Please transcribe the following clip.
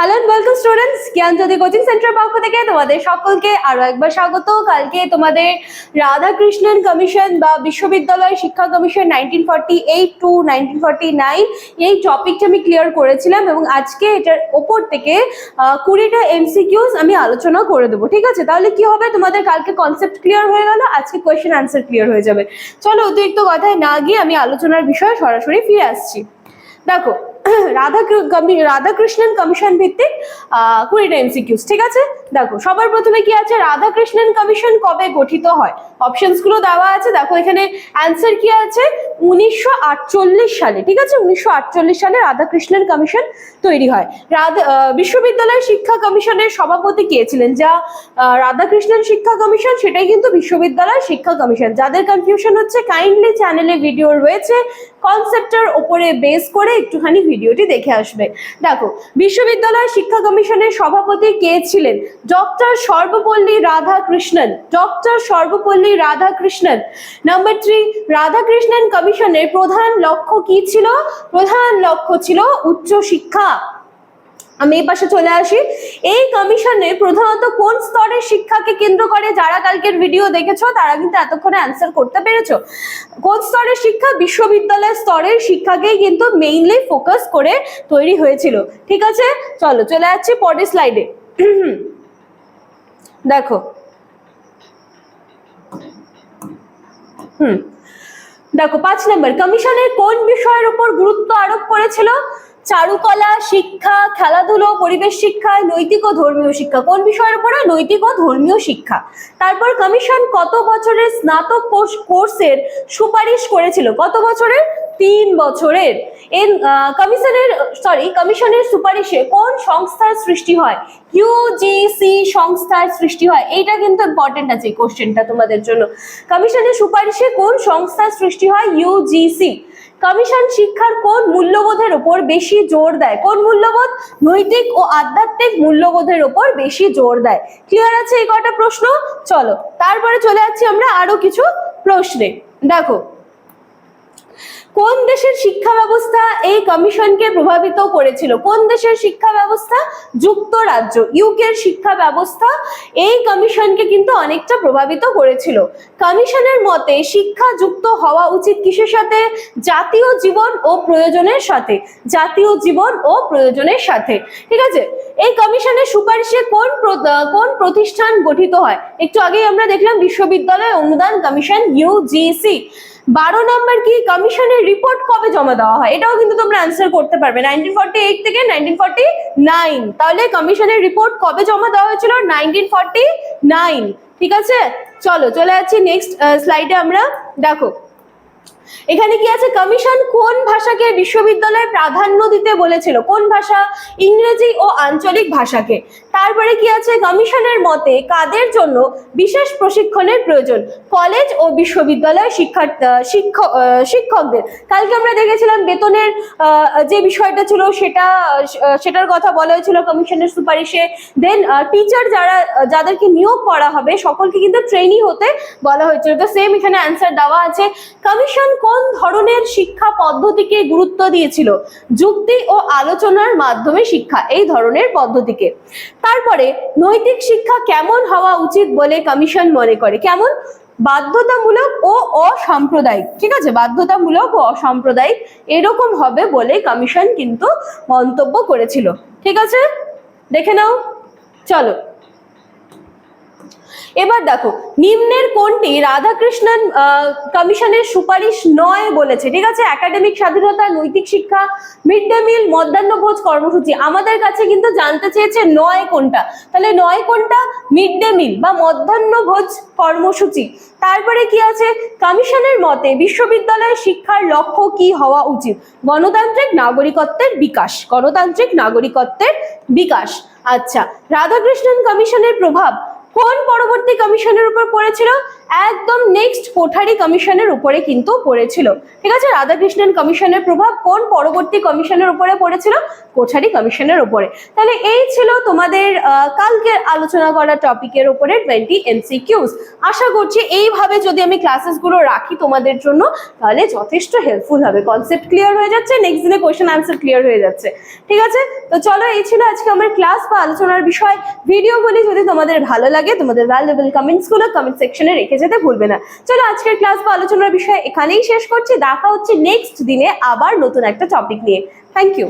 Hello and welcome students Gyanjyoti coaching centre পক্ষ থেকে তোমাদের সকলকে আরও একবার স্বাগত। কালকে তোমাদের রাধাকৃষ্ণন কমিশন বা বিশ্ববিদ্যালয় শিক্ষা commission nineteen forty eight to nineteen forty nine এই টপিকটা আমি ক্লিয়ার করেছিলাম এবং আজকে এটার ওপর থেকে কুড়িটা এমসিকিউস আমি আলোচনা করে দেবো, ঠিক আছে? তাহলে কি হবে? তোমাদের কালকে কনসেপ্ট ক্লিয়ার হয়ে গেল, আজকে কোয়েশ্চেন আনসার ক্লিয়ার হয়ে যাবে। চলো অতিরিক্ত কথায় না গিয়ে আমি আলোচনার বিষয়ে সরাসরি ফিরে আসছি। দেখো রাধা রাধাকৃষ্ণন কমিশন ভিত্তিক কুড়িটা এমসিকিউস ঠিক আছে? দেখো, সবার প্রথমে কি আছে? রাধাকৃষ্ণন কমিশন কবে গঠিত হয়? অপশনসগুলো দেওয়া আছে। দেখো, এখানে অ্যান্সার কি আছে? উনিশশো আটচল্লিশ সালে, ঠিক আছে? উনিশশো আটচল্লিশ সালে রাধাকৃষ্ণন কমিশন তৈরি হয়। বিশ্ববিদ্যালয় শিক্ষা কমিশনের সভাপতি কে ছিলেন? যা রাধাকৃষ্ণন শিক্ষা কমিশন, সেটাই কিন্তু বিশ্ববিদ্যালয় শিক্ষা কমিশন। যাদের কনফিউশন হচ্ছে কাইন্ডলি চ্যানেলে ভিডিও রয়েছে। কনসেপ্টের ওপরে বেস করে একটুখানি ভিডিওটি দেখে আসবে। দেখো বিশ্ববিদ্যালয় শিক্ষা কমিশনের সভাপতি কে ছিলেন? Doctor Sarvepalli Radhakrishnan. Doctor Sarvepalli Radhakrishnan. Number three Radhakrishnan কমিশনের প্রধান লক্ষ্য কি ছিল? প্রধান লক্ষ্য ছিল উচ্চ শিক্ষা। আমি এই পাশে চলে আসি। এই কমিশনে প্রধানত কোন স্তরের শিক্ষাকে কেন্দ্র করে যারা কালকের ভিডিও দেখেছ, তারা কিন্তু এতক্ষণে অ্যান্সার করতে পেরেছ। কোন স্তরের শিক্ষা? বিশ্ববিদ্যালয় স্তরের শিক্ষাকেই কিন্তু মেইনলি ফোকাস করে তৈরি হয়েছিল। ঠিক আছে? চলো, চলে যাচ্ছি পরের স্লাইডে দেখো। হুম। দেখো, পাঁচ নম্বর কমিশনের কোন বিষয়ের উপর গুরুত্ব আরোপ করেছিল? চারুকলা, শিক্ষা, খেলাধুলো, পরিবেশ শিক্ষা, নৈতিক ও ধর্মীয় শিক্ষা। কোন বিষয়ের উপরে? নৈতিক ও ধর্মীয় শিক্ষা। তারপর কমিশন কত বছরের স্নাতক কোর্স- কোর্সের সুপারিশ করেছিল? কত বছরের? তিন বছরের। এর কমিশনের সরি কমিশনের সুপারিশে কোন সংস্থার সৃষ্টি হয়? ইউজিসি সংস্থার সৃষ্টি হয়। এইটা কিন্তু ইম্পর্টেন্ট আছে এই কোশ্চেনটা তোমাদের জন্য। কমিশনের সুপারিশে কোন সংস্থার সৃষ্টি হয়? ইউজিসি কমিশন শিক্ষার কোন মূল্যবোধের উপর বেশি জোর দেয়? কোন মূল্যবোধ? নৈতিক ও আধ্যাত্মিক মূল্যবোধের উপর বেশি জোর দেয়। ক্লিয়ার আছে এই কটা প্রশ্ন? চলো, তারপরে চলে যাচ্ছি আমরা আরও কিছু প্রশ্নে। দেখো কোন দেশের শিক্ষা ব্যবস্থা এই কমিশনকে প্রভাবিত করেছিল? কোন দেশের শিক্ষা ব্যবস্থা? যুক্তরাজ্য ইউকের শিক্ষা ব্যবস্থা এই কমিশনকে কিন্তু অনেকটা প্রভাবিত করেছিল। কমিশনের মতে, শিক্ষা যুক্ত হওয়া উচিত কিসের সাথে? জাতীয় জীবন ও প্রয়োজনের সাথে। জাতীয় জীবন ও প্রয়োজনের সাথে। ঠিক আছে? এই কমিশনের সুপারিশে কোন কোন প্রতিষ্ঠান গঠিত হয়? একটু আগেই আমরা দেখলাম বিশ্ববিদ্যালয় অনুদান কমিশন ইউজিসি বারো নম্বর কি? কমিশনের রিপোর্ট কবে জমা দেওয়া হয়? এটাও কিন্তু তোমরা অ্যান্সার করতে পারবে। নাইনটিন ফর্টি এইট থেকে নাইনটিন ফর্টি নাইন তাহলে কমিশনের রিপোর্ট কবে জমা দেওয়া হয়েছিল? নাইনটিন ফর্টি নাইন ঠিক আছে? চলো, চলে যাচ্ছি নেক্সট স্লাইডে আমরা। দেখো এখানে কি আছে? কমিশন কোন ভাষাকে বিশ্ববিদ্যালয়ে প্রাধান্য দিতে বলেছিল? কোন ভাষা? ইংরেজি ও আঞ্চলিক ভাষাকে। তারপরে কি আছে? কমিশনের মতে কাদের জন্য বিশেষ প্রশিক্ষণের প্রয়োজন? কলেজ ও বিশ্ববিদ্যালয় শিক্ষা শিক্ষক শিক্ষকদের। কালকে আমরা দেখেছিলাম বেতনের যে বিষয়টা ছিল সেটা সেটার কথা বলা হয়েছিল কমিশনের সুপারিশে। দেন টিচার যারা, যাদেরকে নিয়োগ করা হবে, সকলকে কিন্তু ট্রেনি হতে বলা হয়েছিল। তো সেম এখানে অ্যান্সার দেওয়া আছে। কমিশন কোন ধরনের শিক্ষা পদ্ধতিকে গুরুত্ব দিয়েছিল? যুক্তি ও আলোচনার মাধ্যমে শিক্ষা, এই ধরনের পদ্ধতিকে। তারপরে, নৈতিক শিক্ষা কেমন হওয়া উচিত বলে কমিশন মনে করে? কেমন? বাধ্যতামূলক ও অসাম্প্রদায়িক। ঠিক আছে? বাধ্যতামূলক ও অসাম্প্রদায়িক এরকম হবে বলে কমিশন কিন্তু মন্তব্য করেছিল। ঠিক আছে? দেখে নাও। চলো। এবার দেখো, নিম্নের কোনটি? রাধাকৃষ্ণন কমিশনের সুপারিশ নয় বলেছে, ঠিক আছে? একাডেমিক স্বাধীনতা, নৈতিক শিক্ষা, মিড ডে মিল মধ্যাহ্নভোজ কর্মসূচি। আমাদের কাছে কিন্তু জানতে চেয়েছে নয় কোনটা। তাহলে নয় কোনটা? মিড ডে মিল বা মধ্যাহ্নভোজ কর্মসূচি। তারপরে কি আছে? কমিশনের মতে বিশ্ববিদ্যালয় শিক্ষার লক্ষ্য কি হওয়া উচিত? গণতান্ত্রিক নাগরিকত্বের বিকাশ। গণতান্ত্রিক নাগরিকত্বের বিকাশ। আচ্ছা রাধাকৃষ্ণন কমিশনের প্রভাব কোন পরবর্তী কমিশনের উপর পড়েছিল? একদম নেক্সট কোঠারি কমিশনের উপরে কিন্তু পড়েছিল। ঠিক আছে রাধাকৃষ্ণন কমিশনের প্রভাব কোন পরবর্তী কমিশনের উপরে পড়েছিল? কোঠারি কমিশনের উপরে। তাহলে এই ছিল তোমাদের আহ, কালকে আলোচনা করা টপিকের উপরে টোয়েন্টি এমসিকিউস আশা করছি এইভাবে যদি আমি ক্লাসেসগুলো রাখি তোমাদের জন্য তাহলে যথেষ্ট হেল্পফুল হবে। কনসেপ্ট ক্লিয়ার হয়ে যাচ্ছে নেক্সট দিনে কোয়েশ্চেন আনসার ক্লিয়ার হয়ে যাচ্ছে। ঠিক আছে? তো চলো এই ছিল আজকে আমার ক্লাস বা আলোচনার বিষয়। ভিডিওগুলি যদি তোমাদের ভালো লাগে তোমাদের ভ্যালুয়েবল কমেন্টসগুলো কমেন্ট সেকশনে রেখে যেতে ভুলবে না। চলো আজকের ক্লাস বা আলোচনার বিষয় এখানেই শেষ করছি। দেখা হচ্ছে নেক্সট দিনে আবার নতুন একটা টপিক নিয়ে। Thank you